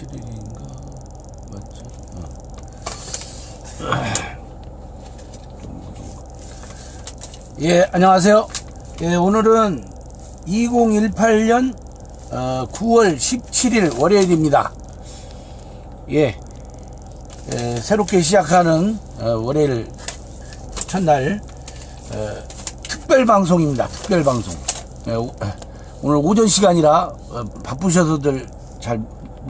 17일인가 맞죠? 어. 예, 안녕하세요. 예, 오늘은 2018년 어, 9월 17일 월요일입니다. 예, 예, 새롭게 시작하는 어, 월요일 첫날 어, 특별 방송입니다. 특별 방송. 예, 오, 오늘 오전 시간이라 어, 바쁘셔서들 잘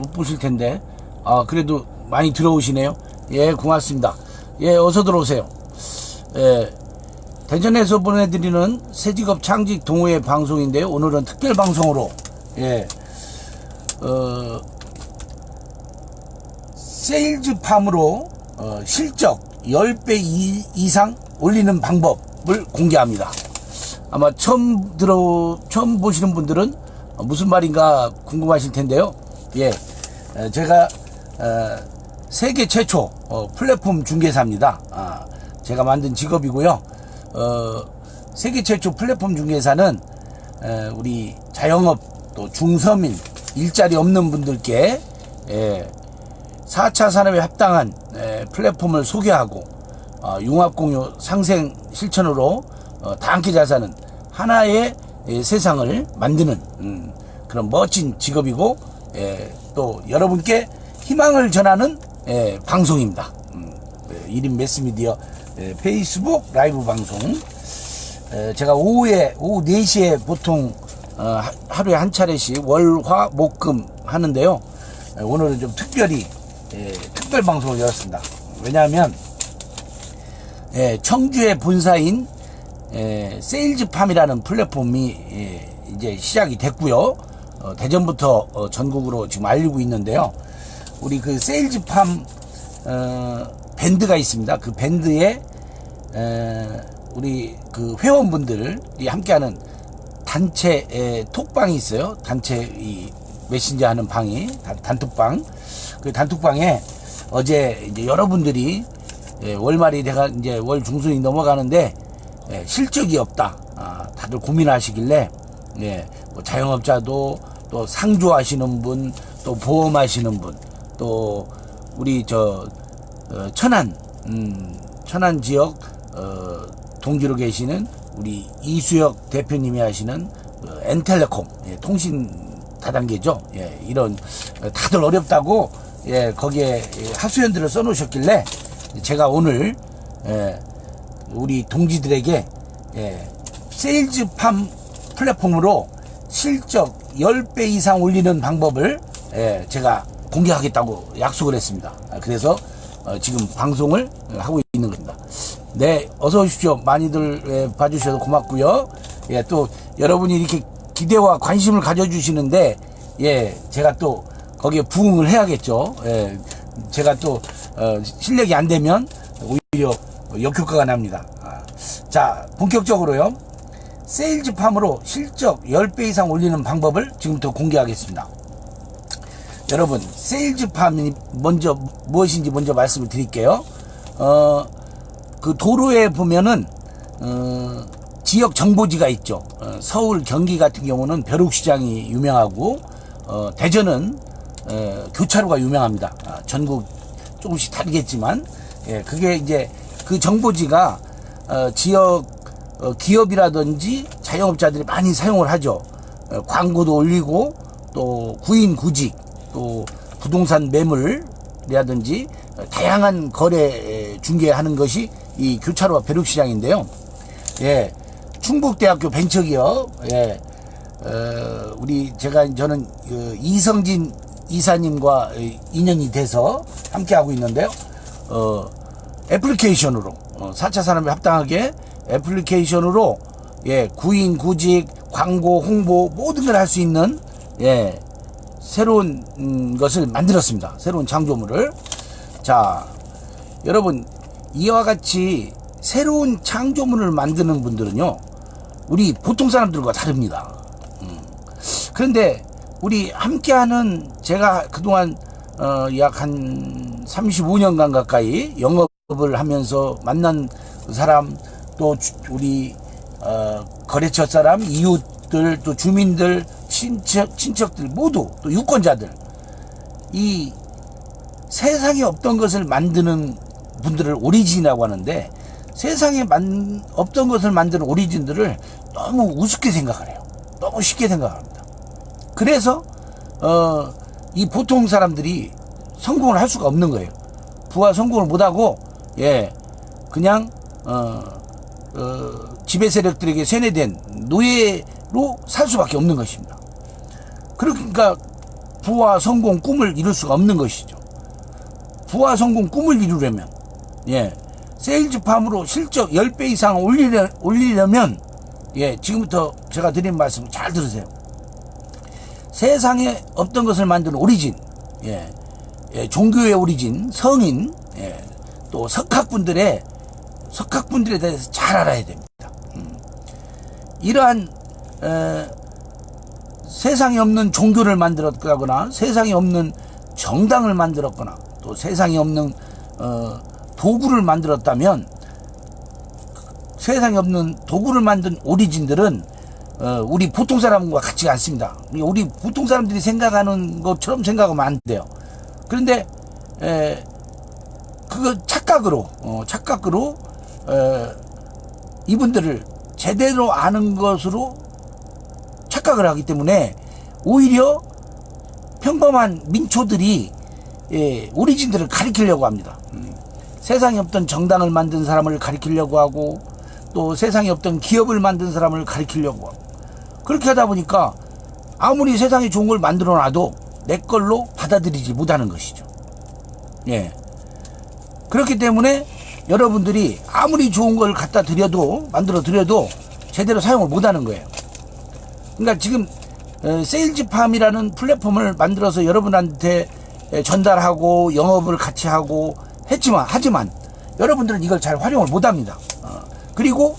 못 보실 텐데 아 그래도 많이 들어오시네요. 예, 고맙습니다. 예, 어서 들어오세요. 예, 대전에서 보내드리는 새직업 창직 동호회 방송인데요. 오늘은 특별 방송으로 예, 어, 세일즈팜으로 어, 실적 10배 이, 이상 올리는 방법을 공개합니다. 아마 처음 들어 처음 보시는 분들은 어, 무슨 말인가 궁금하실 텐데요. 예, 에, 제가 어, 세계 최초 어, 플랫폼 중개사입니다. 아, 제가 만든 직업이고요. 어, 세계 최초 플랫폼 중개사는 에, 우리 자영업 또 중서민 일자리 없는 분들께 예, 4차 산업에 합당한 에, 플랫폼을 소개하고 어, 융합공유 상생 실천으로 어, 다 함께 잘 사는 하나의 예, 세상을 만드는 음, 그런 멋진 직업이고 예, 또 여러분께 희망을 전하는 예, 방송입니다. 음, 예, 1인 매스미디어 예, 페이스북 라이브 방송 에, 제가 오후에 오후 4시에 보통 어, 하- 하루에 한 차례씩 월 화 목 금 하는데요. 에, 오늘은 좀 특별히 예, 특별 방송을 열었습니다. 왜냐하면 예, 청주의 본사인 예, 세일즈팜이라는 플랫폼이 예, 이제 시작이 됐고요. 어, 대전부터 어, 전국으로 지금 알리고 있는데요. 우리 그 세일즈팜 어, 밴드가 있습니다. 그 밴드에 에, 우리 그 회원분들이 함께하는 단체 에, 톡방이 있어요. 단체 이 메신저 하는 방이 단, 단톡방. 그 단톡방에 어제 이제 여러분들이 예, 월말이 돼가 이제 월 중순이 넘어가는데 예, 실적이 없다. 아, 다들 고민하시길래 예, 뭐 자영업자도 또 상조하시는 분, 또 보험하시는 분, 또 우리 저 어, 천안 음, 천안 지역 어, 동지로 계시는 우리 이수혁 대표님이 하시는 어, 엔텔레콤 예, 통신 다단계죠. 예, 이런 어, 다들 어렵다고 예, 거기에 예, 하수연들을 써놓으셨길래 제가 오늘 예, 우리 동지들에게 예, 세일즈팜 플랫폼으로 실적 10배 이상 올리는 방법을 예, 제가 공개하겠다고 약속을 했습니다. 아, 그래서 어, 지금 방송을 하고 있는 겁니다. 네, 어서 오십시오. 많이들 예, 봐주셔서 고맙고요. 예, 또 여러분이 이렇게 기대와 관심을 가져주시는데 예, 제가 또 거기에 부응을 해야겠죠. 예, 제가 또 어, 실력이 안 되면 오히려 역효과가 납니다. 아, 자, 본격적으로요. 세일즈팜으로 실적 10배 이상 올리는 방법을 지금부터 공개하겠습니다. 여러분, 세일즈팜이 먼저 무엇인지 먼저 말씀을 드릴게요. 어, 그 도로에 보면은 어, 지역 정보지가 있죠. 어, 서울, 경기 같은 경우는 벼룩시장이 유명하고 어, 대전은 어, 교차로가 유명합니다. 아, 전국 조금씩 다르겠지만 예, 그게 이제 그 정보지가 어, 지역 어, 기업이라든지 자영업자들이 많이 사용을 하죠. 어, 광고도 올리고 또 구인 구직 또 부동산 매물이라든지 어, 다양한 거래 에, 중개하는 것이 이 교차로와 벼룩 시장인데요. 예, 충북대학교 벤처기업 예, 어, 우리 제가 저는 그 이성진 이사님과 이- 인연이 돼서 함께 하고 있는데요. 어, 애플리케이션으로 어, 4차 산업에 합당하게 애플리케이션으로 예, 구인 구직 광고 홍보 모든 걸 할 수 있는 예, 새로운 음, 것을 만들었습니다. 새로운 창조물을 자 여러분 이와 같이 새로운 창조물을 만드는 분들은요 우리 보통 사람들과 다릅니다. 음. 그런데 우리 함께하는 제가 그동안 어, 약 한 35년간 가까이 영업을 하면서 만난 그 사람 또 주- 우리 어, 거래처 사람 이웃들 또 주민들 친척 친척들 모두 또 유권자들 이 세상에 없던 것을 만드는 분들을 오리진이라고 하는데 세상에 만, 없던 것을 만드는 오리진들을 너무 우습게 생각을 해요. 너무 쉽게 생각합니다. 그래서 어, 이 보통 사람들이 성공을 할 수가 없는 거예요. 부와 성공을 못하고 예 그냥 어, 어, 지배 세력들에게 세뇌된 노예로 살 수밖에 없는 것입니다. 그러니까 부와 성공 꿈을 이룰 수가 없는 것이죠. 부와 성공 꿈을 이루려면 예 세일즈팜으로 실적 10배 이상 올리려, 올리려면 예 지금부터 제가 드린 말씀 잘 들으세요. 세상에 없던 것을 만드는 오리진 예, 예, 종교의 오리진 성인 예, 또 석학분들의 석학분들에 대해서 잘 알아야 됩니다. 음. 이러한 에, 세상에 없는 종교를 만들었거나 세상에 없는 정당을 만들었거나 또 세상에 없는 어, 도구를 만들었다면 세상에 없는 도구를 만든 오리진들은 어, 우리 보통 사람과 같지가 않습니다. 우리 보통 사람들이 생각하는 것처럼 생각하면 안 돼요. 그런데 에, 그거 착각으로 어, 착각으로 에, 이분들을 제대로 아는 것으로 착각을 하기 때문에 오히려 평범한 민초들이 예, 오리진들을 가리키려고 합니다. 음. 세상에 없던 정당을 만든 사람을 가리키려고 하고 또 세상에 없던 기업을 만든 사람을 가리키려고 하고 그렇게 하다 보니까 아무리 세상에 좋은 걸 만들어 놔도 내 걸로 받아들이지 못하는 것이죠. 예. 그렇기 때문에 여러분들이 아무리 좋은 걸 갖다 드려도 만들어 드려도 제대로 사용을 못 하는 거예요. 그러니까 지금 어, 세일즈팜이라는 플랫폼을 만들어서 여러분한테 전달하고 영업을 같이 하고 했지만 하지만 여러분들은 이걸 잘 활용을 못 합니다. 어, 그리고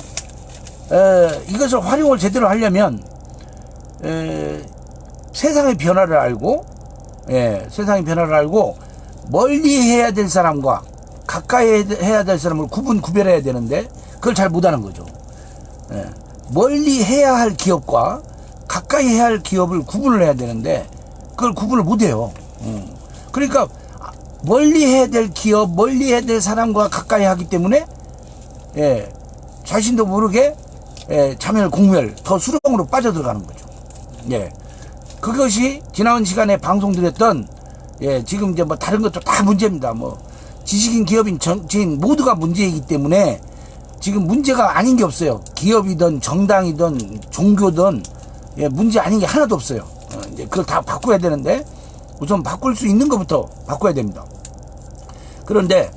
에, 이것을 활용을 제대로 하려면 에, 세상의 변화를 알고 예, 세상의 변화를 알고 멀리 해야 될 사람과 가까이 해야 될 사람을 구분 구별해야 되는데 그걸 잘 못하는 거죠. 예, 멀리 해야 할 기업과 가까이 해야 할 기업을 구분을 해야 되는데 그걸 구분을 못해요. 음. 그러니까 멀리 해야 될 기업, 멀리 해야 될 사람과 가까이 하기 때문에 예, 자신도 모르게 예, 자멸 공멸 더 수렁으로 빠져들어가는 거죠. 예. 그것이 지난 시간에 방송드렸던 예, 지금 이제 뭐 다른 것도 다 문제입니다. 뭐 지식인, 기업인, 정치인 모두가 문제이기 때문에 지금 문제가 아닌 게 없어요. 기업이든 정당이든 종교든 예, 문제 아닌 게 하나도 없어요. 어, 이제 그걸 다 바꿔야 되는데 우선 바꿀 수 있는 것부터 바꿔야 됩니다. 그런데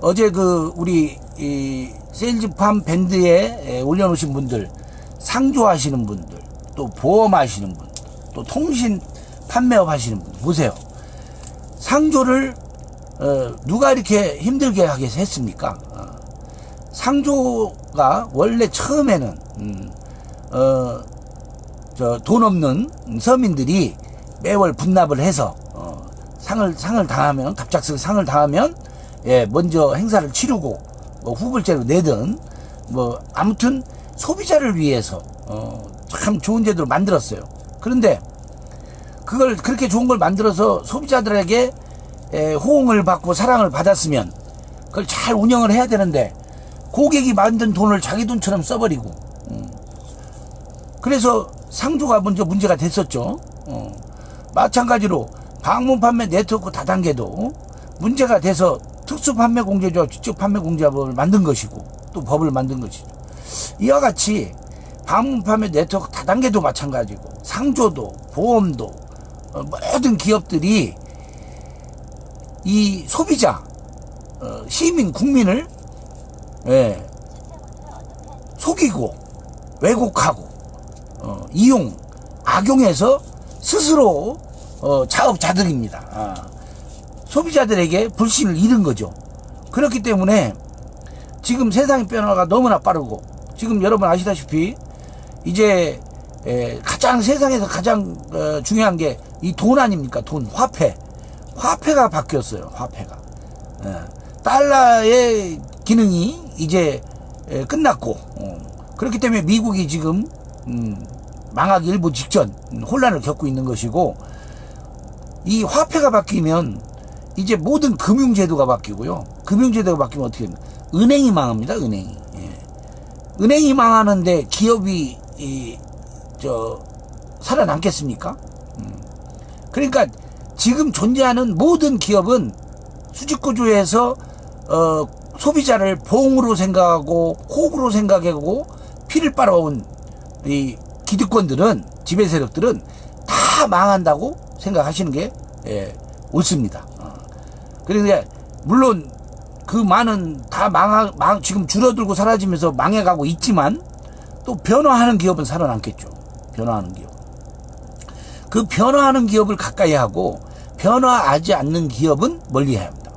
어제 그 우리 이 세일즈팜 밴드에 예, 올려놓으신 분들 상조하시는 분들 또 보험하시는 분들 또 통신 판매업 하시는 분들 보세요. 상조를 어, 누가 이렇게 힘들게 하게 했습니까? 어, 상조가 원래 처음에는 음, 어, 저돈 없는 서민들이 매월 분납을 해서 어, 상을 상을 당하면 갑작스레 상을 당하면 예 먼저 행사를 치르고 뭐 후불제로 내든 뭐 아무튼 소비자를 위해서 어, 참 좋은 제도를 만들었어요. 그런데 그걸 그렇게 좋은 걸 만들어서 소비자들에게 에, 호응을 받고 사랑을 받았으면 그걸 잘 운영을 해야 되는데 고객이 만든 돈을 자기 돈처럼 써버리고 음. 그래서 상조가 먼저 문제가 됐었죠. 어. 마찬가지로 방문 판매 네트워크 다단계도 문제가 돼서 특수 판매 공제조 직접 판매 공제법을 만든 것이고 또 법을 만든 것이죠. 이와 같이 방문 판매 네트워크 다단계도 마찬가지고 상조도 보험도 어, 모든 기업들이 이 소비자 어, 시민 국민을 예, 속이고 왜곡하고 어, 이용 악용해서 스스로 어, 자업자득입니다. 아, 소비자들에게 불신을 잃은 거죠. 그렇기 때문에 지금 세상의 변화가 너무나 빠르고 지금 여러분 아시다시피 이제 에, 가장 세상에서 가장 어, 중요한 게 이 돈 아닙니까? 돈 화폐 화폐가 바뀌었어요. 화폐가 에, 달러의 기능이 이제 에, 끝났고 어, 그렇기 때문에 미국이 지금 음, 망하기 일보 직전 혼란을 겪고 있는 것이고 이 화폐가 바뀌면 이제 모든 금융제도가 바뀌고요. 금융제도가 바뀌면 어떻게 됩니까? 은행이 망합니다. 은행이. 예. 은행이 망하는데 기업이 이, 저 살아남겠습니까? 음. 그러니까 지금 존재하는 모든 기업은 수직 구조에서 어, 소비자를 봉으로 생각하고 호구로 생각하고 피를 빨아온 이 기득권들은 지배 세력들은 다 망한다고 생각하시는 게 예, 옳습니다. 어. 그러니까 물론 그 많은 다 망하 망 지금 줄어들고 사라지면서 망해가고 있지만 또 변화하는 기업은 살아남겠죠. 변화하는 기업. 그 변화하는 기업을 가까이 하고 변화하지 않는 기업은 멀리 해야 합니다.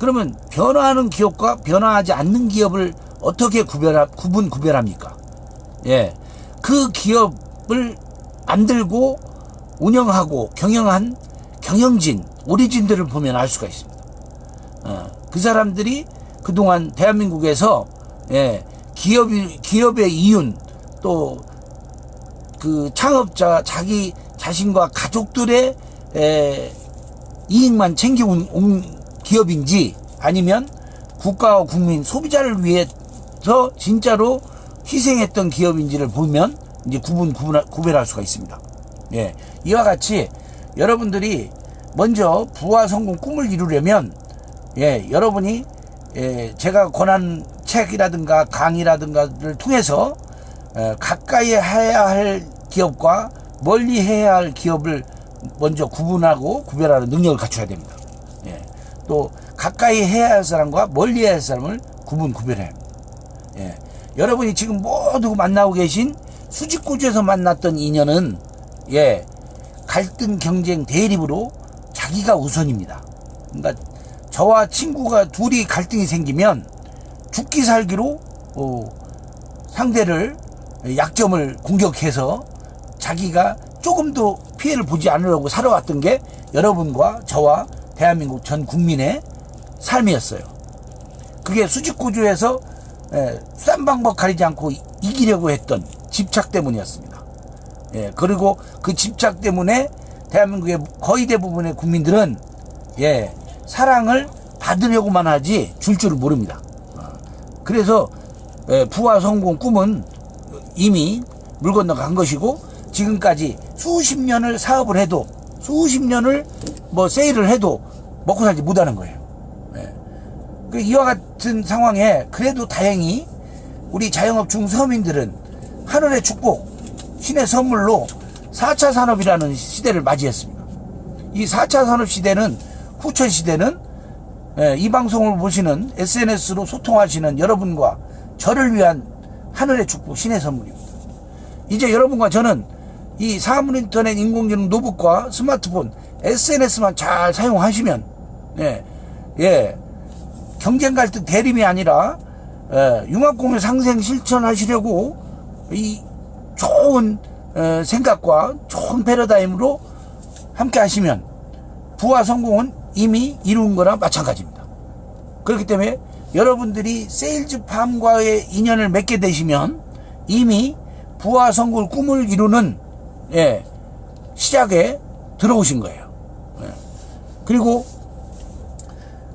그러면 변화하는 기업과 변화하지 않는 기업을 어떻게 구별하, 구분 구별합니까? 예, 그 기업을 만들고 운영하고 경영한 경영진 오리진들을 보면 알 수가 있습니다. 어, 그 사람들이 그동안 대한민국에서 예, 기업이 기업의 이윤 또 그 창업자 자기 자신과 가족들의 에, 이익만 챙겨온 온 기업인지 아니면 국가와 국민 소비자를 위해서 진짜로 희생했던 기업인지를 보면 이제 구분 구분 구별할 수가 있습니다. 예, 이와 같이 여러분들이 먼저 부와 성공 꿈을 이루려면 예, 여러분이 예, 제가 권한 책이라든가 강의라든가를 통해서 에, 가까이 해야 할 기업과 멀리 해야 할 기업을 먼저 구분하고 구별하는 능력을 갖춰야 됩니다. 예. 또 가까이 해야 할 사람과 멀리 해야 할 사람을 구분 합니다. 예. 여러분이 지금 모두 만나고 계신 수직구조에서 만났던 인연은 예 갈등 경쟁 대립으로 자기가 우선입니다. 그러니까 저와 친구가 둘이 갈등이 생기면 죽기 살기로 어, 상대를 약점을 공격해서 자기가 조금도 피해를 보지 않으려고 살아왔던 게 여러분과 저와 대한민국 전 국민의 삶이었어요. 그게 수직구조에서 에, 싼 방법 가리지 않고 이- 이기려고 했던 집착 때문이었습니다. 예, 그리고 그 집착 때문에 대한민국의 거의 대부분의 국민들은 예, 사랑을 받으려고만 하지 줄 줄을 모릅니다. 어, 그래서 예, 부와 성공 꿈은 이미 물 건너간 것이고 지금까지 수십 년을 사업을 해도 수십 년을 뭐 세일을 해도 먹고 살지 못하는 거예요. 예. 그 이와 같은 상황에 그래도 다행히 우리 자영업 중서민들은 하늘의 축복, 신의 선물로 4차 산업이라는 시대를 맞이했습니다. 이 4차 산업 시대는 후천 시대는 예, 이 방송을 보시는 SNS로 소통하시는 여러분과 저를 위한 하늘의 축복, 신의 선물입니다. 이제 여러분과 저는 이 사물인터넷 인공지능 노북과 스마트폰, SNS만 잘 사용하시면, 예, 예, 경쟁 갈등 대립이 아니라, 예, 융합공유 상생 실천하시려고 이 좋은 어, 생각과 좋은 패러다임으로 함께 하시면 부와 성공은 이미 이룬 거나 마찬가지입니다. 그렇기 때문에 여러분들이 세일즈 팜과의 인연을 맺게 되시면 이미 부와 성공을 꿈을 이루는 예, 시작에 들어오신 거예요. 예. 그리고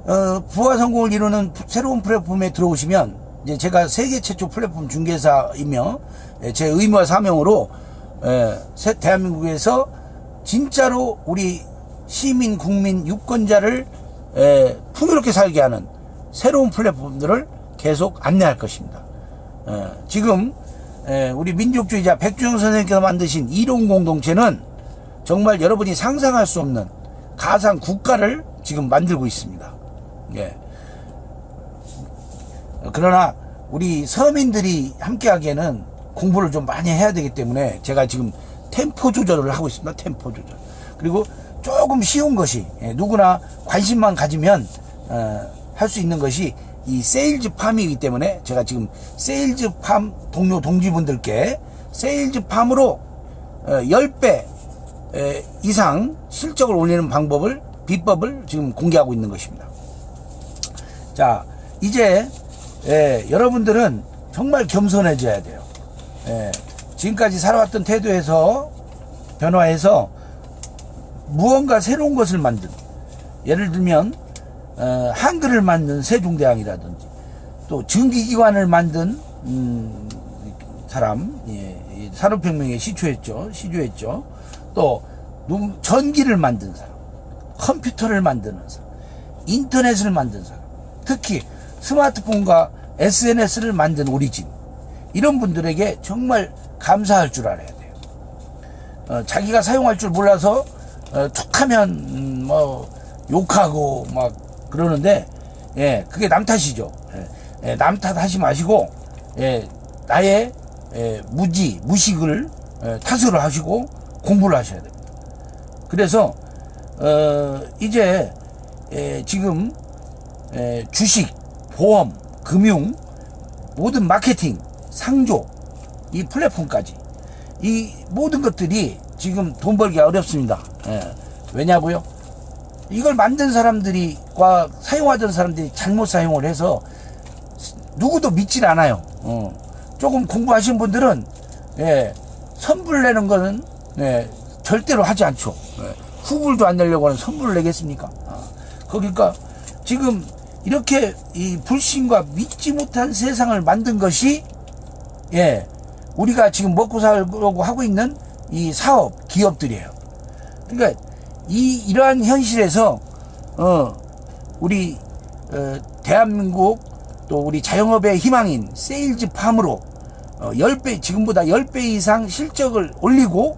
어, 부와 성공을 이루는 부- 새로운 플랫폼에 들어오시면 이제 제가 세계 최초 플랫폼 중개사이며 예, 제 의무와 사명으로 예, 새- 대한민국에서 진짜로 우리 시민, 국민, 유권자를 예, 풍요롭게 살게 하는 새로운 플랫폼들을 계속 안내할 것입니다. 예, 지금 예, 우리 민족주의자 백주영 선생님께서 만드신 이론 공동체는 정말 여러분이 상상할 수 없는 가상 국가를 지금 만들고 있습니다. 예. 그러나 우리 서민들이 함께 하기에는 공부를 좀 많이 해야 되기 때문에 제가 지금 템포 조절을 하고 있습니다. 템포 조절. 그리고 조금 쉬운 것이 예, 누구나 관심만 가지면 어, 할 수 있는 것이 이 세일즈 팜이기 때문에 제가 지금 세일즈 팜 동료 동지분들께 세일즈 팜으로 어, 10배 에, 이상 실적을 올리는 방법을 비법을 지금 공개하고 있는 것입니다. 자, 이제 예, 여러분들은 정말 겸손해져야 돼요. 예, 지금까지 살아왔던 태도에서 변화해서 무언가 새로운 것을 만든 예를 들면 어, 한글을 만든 세종대왕이라든지 또 증기기관을 만든 음, 사람 예, 이 산업혁명에 시초했죠 시조했죠. 또 눈- 전기를 만든 사람 컴퓨터를 만드는 사람 인터넷을 만든 사람 특히 스마트폰과 SNS를 만든 오리진 이런 분들에게 정말 감사할 줄 알아야 돼요. 어, 자기가 사용할 줄 몰라서 어, 툭하면 음, 뭐 욕하고 막 그러는데 예 그게 남 탓이죠 예, 예, 남 탓하지 마시고 예, 나의 예, 무지 무식을 예, 탓으로 하시고 공부를 하셔야 됩니다 그래서 어, 이제 예, 지금 예, 주식 보험 금융 모든 마케팅 상조 이 플랫폼까지 이 모든 것들이 지금 돈 벌기가 어렵습니다. 예. 왜냐고요? 이걸 만든 사람들이과 사용하던 사람들이 잘못 사용을 해서 누구도 믿질 않아요. 어. 조금 공부하신 분들은 예, 선불 내는 거는 예, 절대로 하지 않죠. 예. 후불도 안 내려고 하는 선불을 내겠습니까? 아. 그러니까 지금 이렇게 이 불신과 믿지 못한 세상을 만든 것이 예, 우리가 지금 먹고 살려고 하고 있는 이 사업, 기업들이에요. 그러니까 이 이러한 현실에서 어 우리 어, 대한민국 또 우리 자영업의 희망인 세일즈팜으로 어, 10배 지금보다 10배 이상 실적을 올리고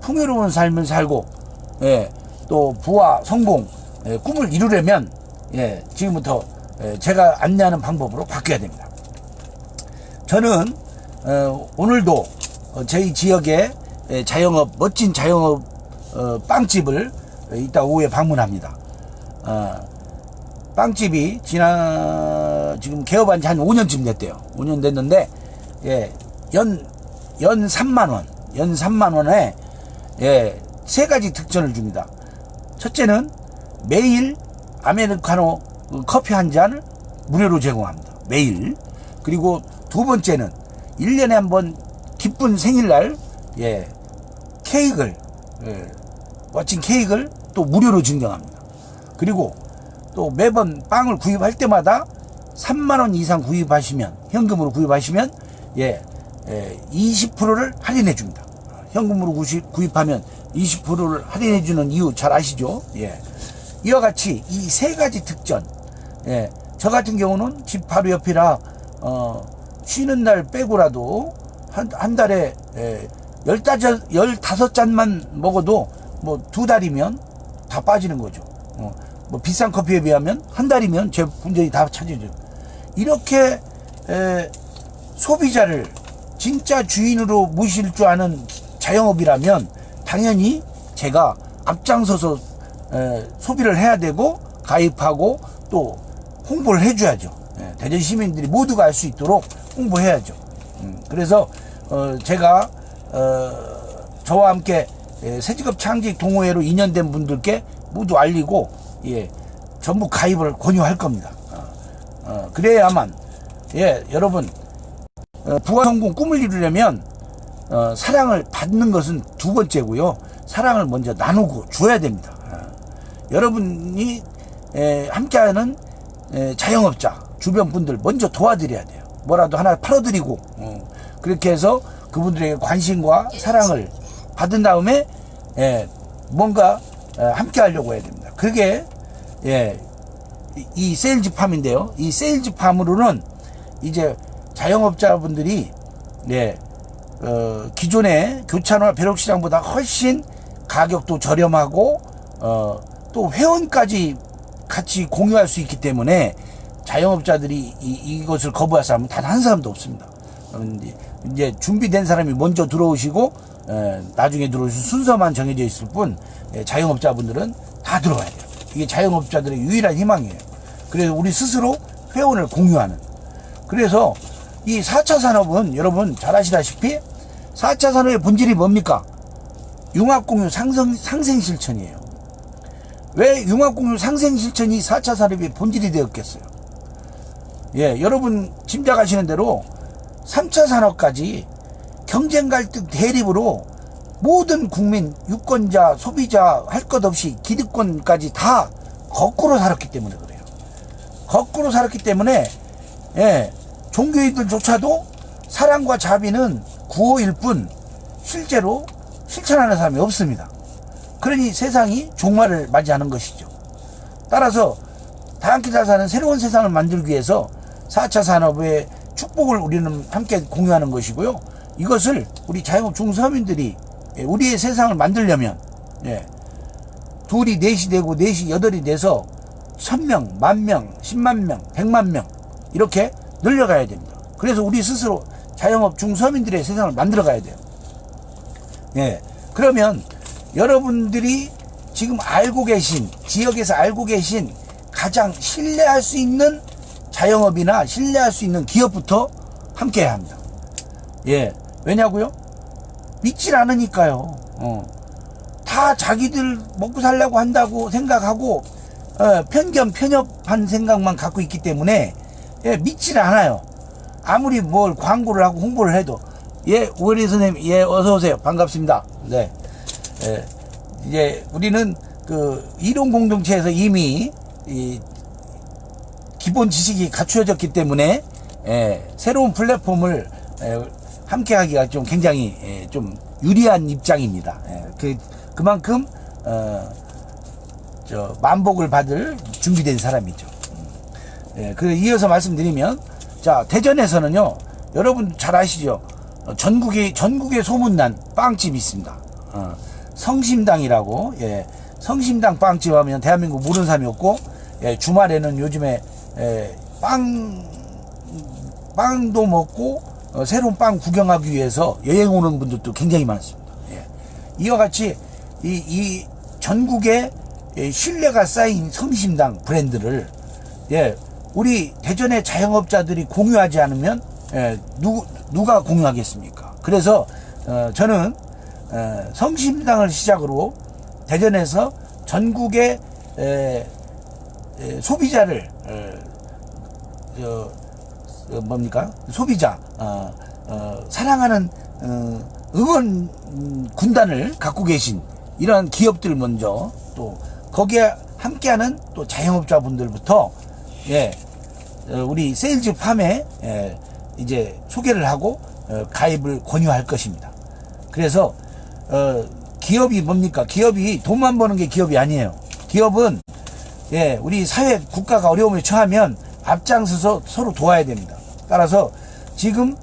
풍요로운 삶을 살고 예, 또 부와 성공 예, 꿈을 이루려면 예, 지금부터 예, 제가 안내하는 방법으로 바뀌어야 됩니다. 저는 어, 오늘도 어, 저희 지역의 예, 자영업 멋진 자영업 어, 빵집을 어, 이따 오후에 방문합니다. 어, 빵집이 지난 지금 개업한 지 한 5년쯤 됐대요. 5년 됐는데 예, 연, 연 3만 원, 연 3만 원에 예, 세 가지 특전을 줍니다. 첫째는 매일 아메리카노 커피 한 잔을 무료로 제공합니다. 매일. 그리고 두 번째는 1년에 한 번 기쁜 생일날 예, 케이크를 예, 멋진 케이크를 또 무료로 증정합니다. 그리고 또 매번 빵을 구입할 때마다 3만 원 이상 구입하시면 현금으로 구입하시면 예, 예 20%를 할인해 줍니다. 현금으로 구시- 구입 하면 20%를 할인해 주는 이유 잘 아시죠? 예. 이와 같이 이 세 가지 특전 예. 저 같은 경우는 집 바로 옆이라 어, 쉬는 날 빼고라도 한, 한 달에 예, 15, 15잔만 먹어도 뭐 두 달이면 다 빠지는 거죠. 어, 뭐 비싼 커피에 비하면 한 달이면 제 분쟁이 다 차지죠. 이렇게 에, 소비자를 진짜 주인으로 모실 줄 아는 자영업이라면 당연히 제가 앞장서서 에, 소비를 해야 되고 가입하고 또 홍보를 해줘야죠. 예, 대전 시민들이 모두가 알 수 있도록 홍보해야죠. 음, 그래서 어, 제가 어, 저와 함께 예, 새직업 창직 동호회로 인연된 분들께 모두 알리고 예, 전부 가입을 권유할 겁니다. 어, 어, 그래야만 예 여러분 어, 부가 성공 꿈을 이루려면 어, 사랑을 받는 것은 두 번째고요. 사랑을 먼저 나누고 줘야 됩니다. 어, 여러분이 에, 함께하는 에, 자영업자 주변 분들 먼저 도와드려야 돼요. 뭐라도 하나 팔아드리고 어, 그렇게 해서 그분들에게 관심과 사랑을 받은 다음에 예, 뭔가 에, 함께 하려고 해야 됩니다. 그게 예, 이- 이 세일즈팜인데요. 이 세일즈팜으로는 이제 자영업자분들이 예, 어, 기존의 교차로나 벼룩시장보다 훨씬 가격도 저렴하고 어, 또 회원까지 같이 공유할 수 있기 때문에 자영업자들이 이, 이것을 거부할 사람은 단 한 사람도 없습니다. 음, 이제- 준비된 사람이 먼저 들어오시고 에, 나중에 들어오실 순서만 정해져 있을 뿐 예, 자영업자분들은 다 들어와야 돼요. 이게 자영업자들의 유일한 희망이에요. 그래서 우리 스스로 회원을 공유하는 그래서 이 4차 산업은 여러분 잘 아시다시피 4차 산업의 본질이 뭡니까? 융합공유 상생, 상생 실천이에요. 왜 융합공유 상생 실천이 4차 산업의 본질이 되었겠어요? 예, 여러분 짐작하시는 대로 3차 산업까지 경쟁 갈등 대립으로 모든 국민, 유권자, 소비자 할 것 없이 기득권까지 다 거꾸로 살았기 때문에 그래요. 거꾸로 살았기 때문에 예, 종교인들조차도 사랑과 자비는 구호일 뿐 실제로 실천하는 사람이 없습니다. 그러니 세상이 종말을 맞이하는 것이죠. 따라서 다 함께 잘 사는 새로운 세상을 만들기 위해서 4차 산업의 축복을 우리는 함께 공유하는 것이고요. 이것을 우리 자영업 중서민들이 예, 우리의 세상을 만들려면 예, 둘이 넷이 되고 넷이 여덟이 돼서 천명, 만명, 십만명, 백만명 이렇게 늘려가야 됩니다. 그래서 우리 스스로 자영업 중서민들의 세상을 만들어 가야 돼요. 예. 그러면 여러분들이 지금 알고 계신 지역에서 알고 계신 가장 신뢰할 수 있는 자영업이나 신뢰할 수 있는 기업부터 함께 해야 합니다. 예. 왜냐고요? 믿질 않으니까요. 어. 다 자기들 먹고 살려고 한다고 생각하고 어, 편견 편협한 생각만 갖고 있기 때문에 예, 믿질 않아요. 아무리 뭘 광고를 하고 홍보를 해도 예 우리 선생님 예 어서 오세요 반갑습니다. 네 예, 이제 우리는 그 이론 공동체에서 이미 이 기본 지식이 갖추어졌기 때문에 예, 새로운 플랫폼을 예, 함께 하기가 좀 굉장히 예, 좀 유리한 입장입니다. 예, 그 그만큼 어, 저 만복을 받을 준비된 사람이죠. 음. 예, 그 이어서 말씀드리면 자 대전에서는요 여러분 잘 아시죠? 어, 전국에 전국에 소문난 빵집이 있습니다. 어, 성심당이라고 예, 성심당 빵집 하면 대한민국 모르는 사람이 없고 예, 주말에는 요즘에 예, 빵 빵도 먹고 어, 새로운 빵 구경하기 위해서 여행 오는 분들도 굉장히 많습니다. 예. 이와 같이 이, 이 전국에 예, 신뢰가 쌓인 성심당 브랜드를 예, 우리 대전의 자영업자들이 공유하지 않으면 예, 누, 누가 공유하겠습니까? 그래서 어, 저는 어, 성심당을 시작으로 대전에서 전국의 에, 에, 소비자를 에, 저, 어, 뭡니까 소비자 어, 어, 사랑하는 어, 응원 음, 군단을 갖고 계신 이러한 기업들 먼저 또 거기에 함께하는 또 자영업자분들부터 예 어, 우리 세일즈 팜에 예, 이제 소개를 하고 어, 가입을 권유할 것입니다. 그래서 어, 기업이 뭡니까? 기업이 돈만 버는 게 기업이 아니에요. 기업은 예, 우리 사회 국가가 어려움에 처하면 앞장서서 서로 도와야 됩니다. 따라서 지금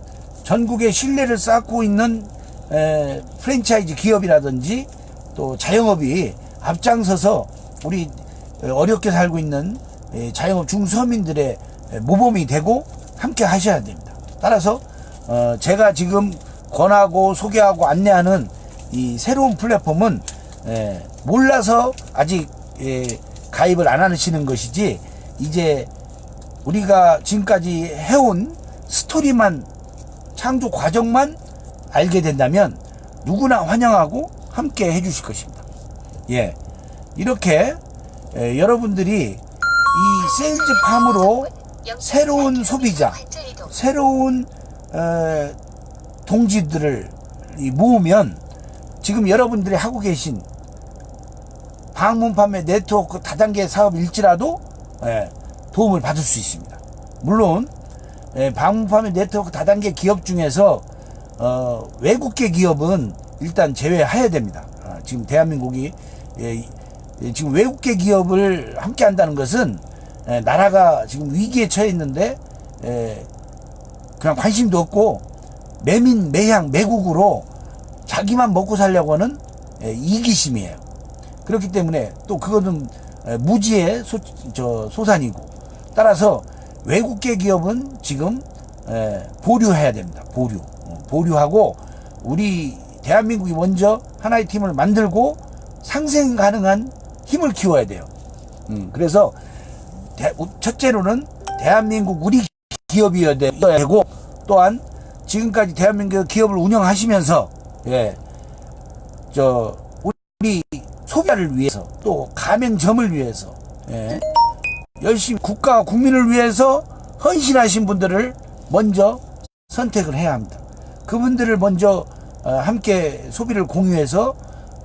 전국에 신뢰를 쌓고 있는 에, 프랜차이즈 기업이라든지 또 자영업이 앞장서서 우리 어렵게 살고 있는 에, 자영업 중서민들의 에, 모범이 되고 함께 하셔야 됩니다. 따라서 어, 제가 지금 권하고 소개하고 안내하는 이 새로운 플랫폼은 에, 몰라서 아직 에, 가입을 안 하시는 것이지 이제 우리가 지금까지 해온 스토리만 창조 과정만 알게 된다면 누구나 환영하고 함께 해주실 것입니다. 예, 이렇게 에, 여러분들이 이 세일즈 팜으로 새로운 소비자, 새로운 에, 동지들을 이 모으면 지금 여러분들이 하고 계신 방문 판매 네트워크 다단계 사업일지라도 예, 도움을 받을 수 있습니다. 물론 예, 방문 판매 네트워크 다단계 기업 중에서 어, 외국계 기업은 일단 제외해야 됩니다. 어, 지금 대한민국이 예, 예, 지금 외국계 기업을 함께 한다는 것은 예, 나라가 지금 위기에 처해 있는데 예, 그냥 관심도 없고 매민 매향 매국으로 자기만 먹고 살려고 하는 예, 이기심이에요. 그렇기 때문에 또 그거는 에, 무지의 소, 저, 소산이고 따라서 외국계 기업은 지금 에, 보류해야 됩니다. 보류. 어, 보류하고 우리 대한민국이 먼저 하나의 팀을 만들고 상생 가능한 힘을 키워야 돼요. 음, 그래서 대- 첫째로는 대한민국 우리 기업이어야 되고 또한 지금까지 대한민국 기업을 운영하시면서 예, 저 우리 소비자를 위해서 또 가맹점을 위해서 예, 열심히 국가와 국민을 위해서 헌신하신 분들을 먼저 선택을 해야 합니다. 그분들을 먼저 어, 함께 소비를 공유해서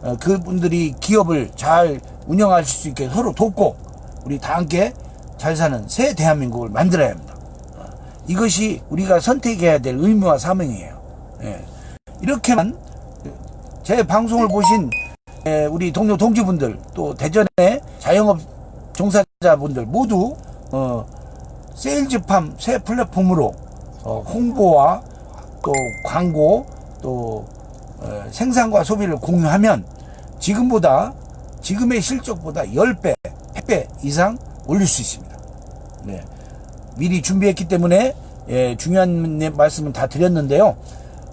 어, 그분들이 기업을 잘 운영하실 수 있게 서로 돕고 우리 다 함께 잘 사는 새 대한민국을 만들어야 합니다. 어, 이것이 우리가 선택해야 될 의무와 사명이에요. 예. 이렇게만 제 방송을 보신 에, 우리 동료 동지분들 또 대전의 자영업 종사자분들 모두 어, 세일즈팜 새 플랫폼으로 어, 홍보와 또 광고 또 어, 생산과 소비를 공유하면 지금보다 지금의 실적보다 10배, 100배 이상 올릴 수 있습니다. 네. 미리 준비했기 때문에 예, 중요한 말씀은 다 드렸는데요.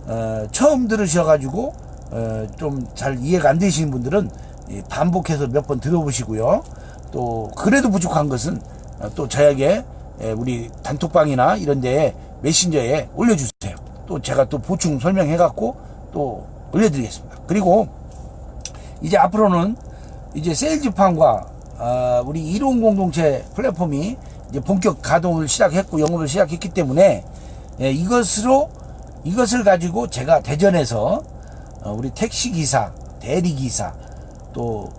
어, 처음 들으셔가지고 어, 좀 잘 이해가 안 되시는 분들은 예, 반복해서 몇 번 들어보시고요. 또 그래도 부족한 것은 어, 또 저에게 예, 우리 단톡방이나 이런 데에 메신저에 올려주세요. 또 제가 또 보충 설명해 갖고 또 올려드리겠습니다. 그리고 이제 앞으로는 이제 세일즈판과 아, 우리 이론 공동체 플랫폼이 이제 본격 가동을 시작했고 영업을 시작했기 때문에 예, 이것으로 이것을 가지고 제가 대전에서 어, 우리 택시 기사, 대리 기사 또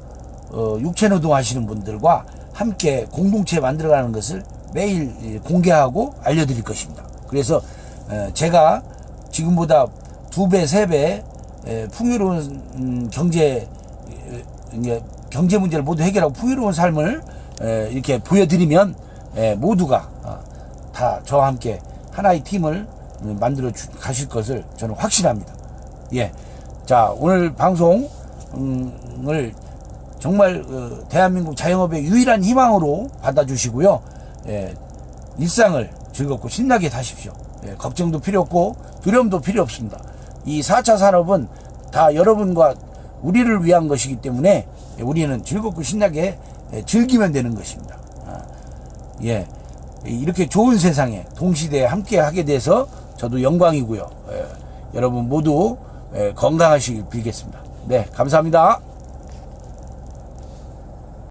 어, 육체노동 하시는 분들과 함께 공동체 만들어가는 것을 매일 예, 공개하고 알려드릴 것입니다. 그래서 어, 제가 지금보다 두 배, 세 배 풍요로운 음, 경제 경제 문제를 모두 해결하고 풍요로운 삶을 에, 이렇게 보여드리면 에, 모두가 어, 다 저와 함께 하나의 팀을 음, 만들어 주, 가실 것을 저는 확신합니다. 예. 자, 오늘 방송을 정말 어, 대한민국 자영업의 유일한 희망으로 받아주시고요. 예, 일상을 즐겁고 신나게 사십시오. 예, 걱정도 필요 없고 두려움도 필요 없습니다. 이 4차 산업은 다 여러분과 우리를 위한 것이기 때문에 우리는 즐겁고 신나게 예, 즐기면 되는 것입니다. 아, 예, 이렇게 좋은 세상에 동시대에 함께 하게 돼서 저도 영광이고요. 예, 여러분 모두 예, 건강하시길 빌겠습니다. 네, 감사합니다.